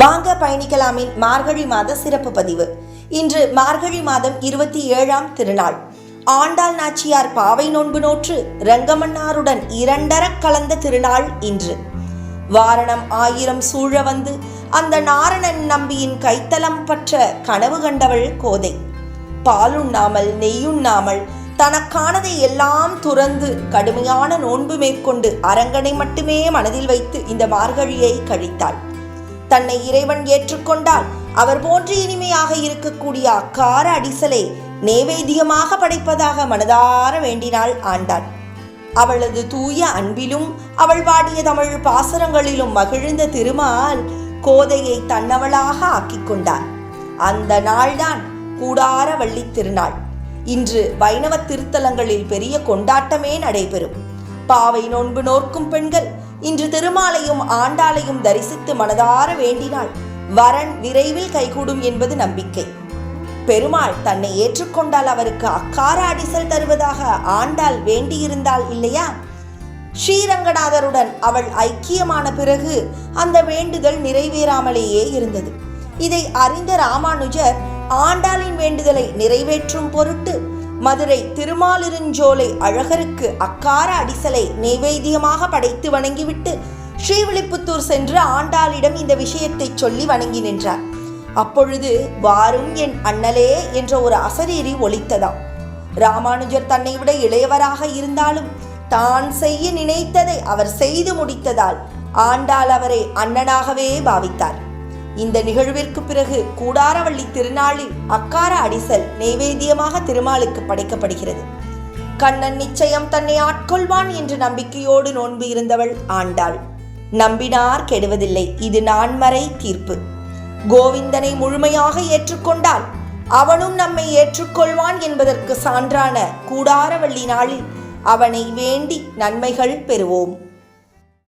வாங்க பயணிக்கலாமின் மார்கழி மாத சிறப்பு பதிவு. இன்று மார்கழி மாதம் இருபத்தி ஏழாம் திருநாள். ஆண்டாள் நாச்சியார் பாவை நோன்பு நோற்று ரங்கமன்னாருடன் இரண்டர கலந்த திருநாள் இன்று. வாரணம் ஆயிரம் சூழ வந்து அந்த நாரணன் நம்பியின் கைத்தலம் பற்ற கனவு கண்டவள் கோதை. பாலுண்ணாமல் நெய்யுண்ணாமல் தனக்கானதை எல்லாம் துறந்து கடுமையான நோன்பு மேற்கொண்டு அரங்கனை மட்டுமே மனதில் வைத்து இந்த மார்கழியை கழித்தாள். தன்னை இறைவன் ஏற்றுக்கொண்டால் அவர் போன்று இனிமையாக இருக்கக்கூடிய அக்கார அடிசலை நேவேத்தியமாக படைப்பதாக மனதார வேண்டினாள் ஆண்டாள். அவளது தூய அன்பிலும் அவள் பாடிய தமிழ் பாசுரங்களிலும் மகிழ்ந்த திருமால் கோதையை தன்னவளாக ஆக்கிக் கொண்டார். அந்த நாள்தான் கூடார வள்ளி திருநாள். இன்று வைணவ திருத்தலங்களில் பெரிய கொண்டாட்டமே நடைபெறும். பாவை நோன்பு நோர்க்கும் பெண்கள் இன்று திருமாலையும் ஆண்டாளையும் தரிசித்து மனதார வேண்டினாள். வரன் விரைவில் கைகூடும் என்பது நம்பிக்கை. பெருமாள் தன்னை ஏற்றுக்கொண்டால் அவருக்கு அக்கார அடிசல் தருவதாக ஆண்டாள் வேண்டியிருந்தாள் இல்லையா? ஸ்ரீரங்கநாதருடன் அவள் ஐக்கியமான பிறகு அந்த வேண்டுதல் நிறைவேறாமலேயே இருந்தது. இதை அறிந்த ராமானுஜர் ஆண்டாளின் வேண்டுதலை நிறைவேற்றும் பொருட்டு மதுரை திருமாலிருஞ்சோலை அழகருக்கு அக்கார அடிசலை நைவேத்தியமாக படைத்து வணங்கிவிட்டு ஸ்ரீவில்லிபுத்தூர் சென்று ஆண்டாளிடம் இந்த விஷயத்தை சொல்லி வணங்கி நின்றார். அப்பொழுது வாரும் என் அண்ணலே என்ற ஒரு அசரீரி ஒலித்ததாம். ராமானுஜர் தன்னை விட இளையவராக இருந்தாலும் தான் செய்ய நினைத்ததை அவர் செய்து முடித்ததால் ஆண்டாள் அவரை அண்ணனாகவே பாவித்தார். இந்த நிகழ்விற்கு பிறகு கூடாரவள்ளி திருநாளில் அக்கார அடிசல் நெய்வேத்தியமாக திருமாலுக்கு படைக்கப்படுகிறது. கண்ணன் நிச்சயம் தன்னை ஆட்கொள்வான் என்ற நம்பிக்கையோடு நோன்பு இருந்தவள் ஆண்டாள். நம்பினார் கெடுவதில்லை. இது நான்மறை தீர்ப்பு. கோவிந்தனை முழுமையாக ஏற்றுக்கொண்டால் அவனும் நம்மை ஏற்றுக்கொள்வான் என்பதற்கு சான்றான கூடாரவள்ளி நாளில் அவனை வேண்டி நன்மைகள் பெறுவோம்.